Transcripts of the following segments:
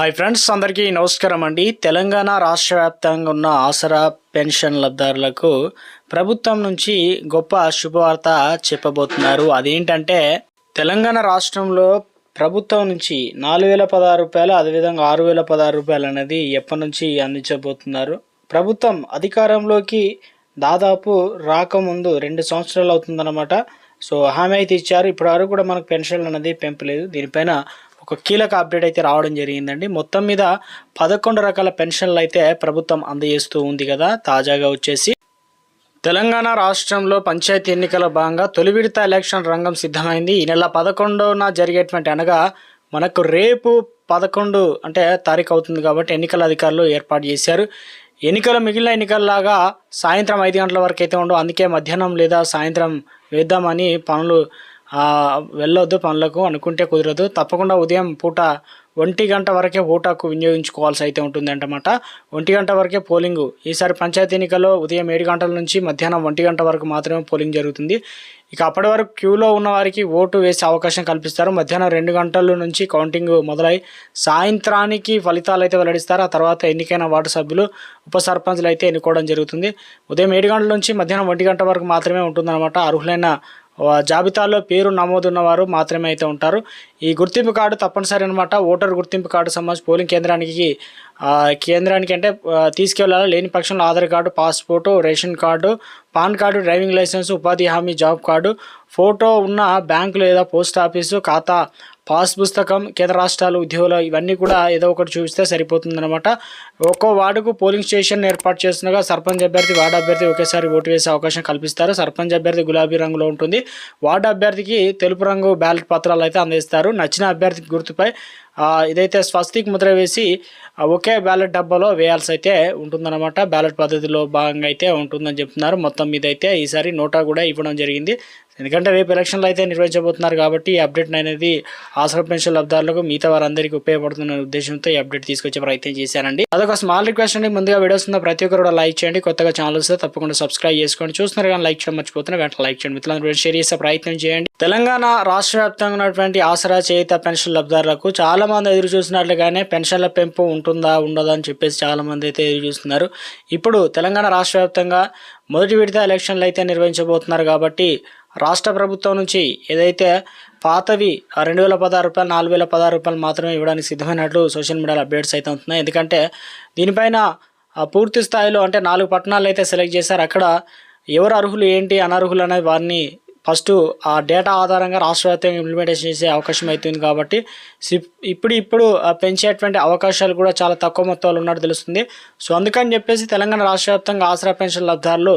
Hi friends అందరికీ నమస్కారం అండి. తెలంగాణ రాష్ట్ర వ్యాప్తంగా ఉన్న ఆసరా పెన్షన్ లబ్ధారులకు ప్రభుత్వం నుంచి గొప్ప శుభవార్త చెప్పబోతున్నారు. అదేంటంటే తెలంగాణ రాష్ట్రంలో ప్రభుత్వం నుంచి నాలుగు వేల పదహారు రూపాయలు అదేవిధంగా ఆరు వేల పదహారు రూపాయలు అనేది ఎప్పటి నుంచి అందించబోతున్నారు? ప్రభుత్వం అధికారంలోకి దాదాపు రాకముందు రెండు సంవత్సరాలు అవుతుందన్నమాట. సో హామీ అయితే ఇచ్చారు. ఇప్పటివరకు కూడా మనకు పెన్షన్ అనేది పెంపలేదు. దీనిపైన ఒక కీలక అప్డేట్ అయితే రావడం జరిగిందండి. మొత్తం మీద పదకొండు రకాల పెన్షన్లు అయితే ప్రభుత్వం అందజేస్తూ ఉంది కదా. తాజాగా వచ్చేసి తెలంగాణ రాష్ట్రంలో పంచాయతీ ఎన్నికల భాగంగా తొలి విడత ఎలక్షన్ రంగం సిద్ధమైంది. ఈ నెల పదకొండున జరిగేటువంటి అనగా మనకు రేపు పదకొండు అంటే తారీఖు అవుతుంది కాబట్టి ఎన్నికల అధికారులు ఏర్పాటు చేశారు. ఎన్నికలు మిగిలిన ఎన్నికల్లాగా సాయంత్రం ఐదు గంటల వరకు అయితే ఉండవు. అందుకే మధ్యాహ్నం లేదా సాయంత్రం వేద్దామని పనులు వెళ్ళొద్దు పనులకు అనుకుంటే కుదరదు. తప్పకుండా ఉదయం పూట ఒంటి గంట వరకే ఓటాకు వినియోగించుకోవాల్సి అయితే ఉంటుందంటమాట. ఒంటి గంట వరకే పోలింగ్. ఈసారి పంచాయతీ ఎన్నికల్లో ఉదయం ఏడు గంటల నుంచి మధ్యాహ్నం ఒంటి గంట వరకు మాత్రమే పోలింగ్ జరుగుతుంది. ఇక అప్పటి వరకు క్యూలో ఉన్న వారికి ఓటు వేసే అవకాశం కల్పిస్తారు. మధ్యాహ్నం రెండు గంటల నుంచి కౌంటింగ్ మొదలై సాయంత్రానికి ఫలితాలు అయితే వెల్లడిస్తారు. ఆ తర్వాత ఎన్నికైన వార్డు సభ్యులు ఉప సర్పంచ్లు అయితే ఎన్నుకోవడం జరుగుతుంది. ఉదయం ఏడు గంటల నుంచి మధ్యాహ్నం ఒంటి గంట వరకు మాత్రమే ఉంటుందన్నమాట. అర్హులైన జాబితాలో పేరు నమోదు ఉన్నవారు మాత్రమే అయితే ఉంటారు. ఈ గుర్తింపు కార్డు తప్పనిసరి అనమాట ఓటర్ గుర్తింపు కార్డు సంబంధించి పోలింగ్ కేంద్రానికి కేంద్రానికి అంటే తీసుకెళ్ళాలి? లేని పక్షంలో Aadhaar card passport ration card PAN card driving licence ఉపాధి హామీ జాబ్ కార్డు ఫోటో ఉన్న బ్యాంకు లేదా పోస్ట్ ఆఫీసు ఖాతా పాస్ పుస్తకం కేంద్ర రాష్ట్రాలు ఉద్యోగులు ఇవన్నీ కూడా ఏదో ఒకటి చూపిస్తే సరిపోతుందన్నమాట. ఒక్కో వార్డుకు పోలింగ్ స్టేషన్ ఏర్పాటు చేస్తుండగా సర్పంచ్ అభ్యర్థి వార్డు అభ్యర్థి ఒకేసారి ఓటు వేసే అవకాశం కల్పిస్తారు. సర్పంచ్ అభ్యర్థి గులాబీ రంగులో ఉంటుంది. వార్డు అభ్యర్థికి తెలుపు రంగు బ్యాలెట్ పత్రాలు అయితే అందిస్తారు. నచ్చిన అభ్యర్థి గుర్తుపై ఆ, ఇదైతే స్వస్తిక్ ముద్ర వేసి ఒకే బ్యాలెట్ డబ్బాలో వేయాల్సి అయితే ఉంటుందన్నమాట. బ్యాలెట్ పద్ధతిలో భాగంగా అయితే ఉంటుందని చెప్తున్నారు. మొత్తం మీద అయితే ఈసారి నోటా కూడా ఇవ్వడం జరిగింది. ఎందుకంటే రేపు ఎలక్షన్లు అయితే నిర్వహించబోతున్నారు కాబట్టి ఈ అప్డేట్ అనేది ఆసరా పెన్షన్ లబ్ధారులకు మిగతా వారందరికీ ఉపయోగపడుతున్న ఉద్దేశంతో ఈ అప్డేట్ తీసుకొచ్చే ప్రయత్నం చేశానండి. అదొక స్మాల్ రిక్వెస్ట్ అండి. ముందుగా వీడియోస్ ఉన్న ప్రతి ఒక్కరు కూడా లైక్ చేయండి. కొత్తగా ఛానల్ వస్తే తప్పకుండా సబ్స్క్రైబ్ చేసుకోండి. చూస్తున్నారు కానీ లైక్ చేయడం మర్చిపోతున్నా వెంటనే లైక్ చేయండి. మిత్రులందరూ షేర్ చేసే ప్రయత్నం చేయండి. తెలంగాణ రాష్ట్ర వ్యాప్తంగా ఉన్నటువంటి ఆసరా చేయిత పెన్షన్ లబ్ధారులకు చాలా మంది ఎదురు చూసినట్లుగానే పెన్షన్ల పెంపు ఉంటుందా ఉండదా అని చెప్పేసి చాలా మంది అయితే ఎదురు చూస్తున్నారు. ఇప్పుడు తెలంగాణ రాష్ట్ర మొదటి విడత ఎలక్షన్లు అయితే నిర్వహించబోతున్నారు కాబట్టి రాష్ట్ర ప్రభుత్వం నుంచి ఏదైతే పాతవి ఆ రెండు వేల పదహారు రూపాయలు నాలుగు వేల పదహారు రూపాయలు మాత్రమే ఇవ్వడానికి సిద్ధమైనట్లు సోషల్ మీడియాలో అప్డేట్స్ అయితే ఉంటున్నాయి. ఎందుకంటే దీనిపైన పూర్తి స్థాయిలో అంటే నాలుగు పట్టణాలు అయితే సెలెక్ట్ చేశారు. అక్కడ ఎవరు అర్హులు ఏంటి అనర్హులు అనేది వారిని ఫస్ట్ ఆ డేటా ఆధారంగా రాష్ట్ర వ్యాప్తంగా ఇంప్లిమెంటేషన్ చేసే అవకాశం అవుతుంది కాబట్టి సిప్- ఇప్పుడు ఇప్పుడు పెంచేటువంటి అవకాశాలు కూడా చాలా తక్కువ మొత్తంలో ఉన్నట్టు తెలుస్తుంది. సో అందుకని చెప్పేసి తెలంగాణ రాష్ట్ర వ్యాప్తంగా ఆసరా పెన్షన్ లబ్ధారులు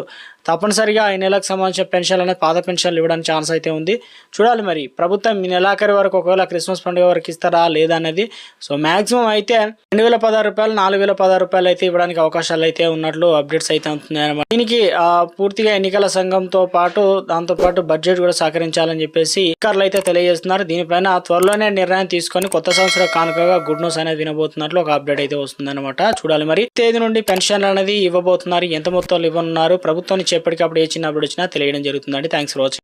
తప్పనిసరిగా ఈ నెలకు సంబంధించిన పెన్షన్లు అనేది పాత పెన్షన్లు ఇవ్వడానికి ఛాన్స్ అయితే ఉంది. చూడాలి మరి ప్రభుత్వం ఈ నెలాఖరి వరకు ఒకవేళ క్రిస్మస్ పండుగ వరకు ఇస్తారా లేదా అనేది. సో మాక్సిమం అయితే రెండు వేల పదహారు రూపాయలు నాలుగు వేల పదహారు రూపాయలు అయితే ఇవ్వడానికి అవకాశాలు అయితే ఉన్నట్లు అప్డేట్స్ అయితే ఉంటున్నాయి అనమాట దీనికి పూర్తిగా ఎన్నికల సంఘంతో పాటు దాంతో పాటు బడ్జెట్ కూడా సహకరించాలని చెప్పేసి అధికారులు అయితే తెలియజేస్తున్నారు. దీనిపైన త్వరలోనే నిర్ణయం తీసుకొని కొత్త సంవత్సర కానుకగా గుడ్ న్యూస్ అనేది వినబోతున్నట్లు ఒక అప్డేట్ అయితే వస్తుంది చూడాలి మరి తేదీ నుండి పెన్షన్లు అనేది ఇవ్వబోతున్నారు. ఎంత మొత్తాలు ఇవ్వనున్నారు? ప్రభుత్వం ఎప్పటికప్పుడు ఏ చిన్న అప్డేట్ వచ్చినా తెలియడం జరుగుతుందండి. Thanks for watching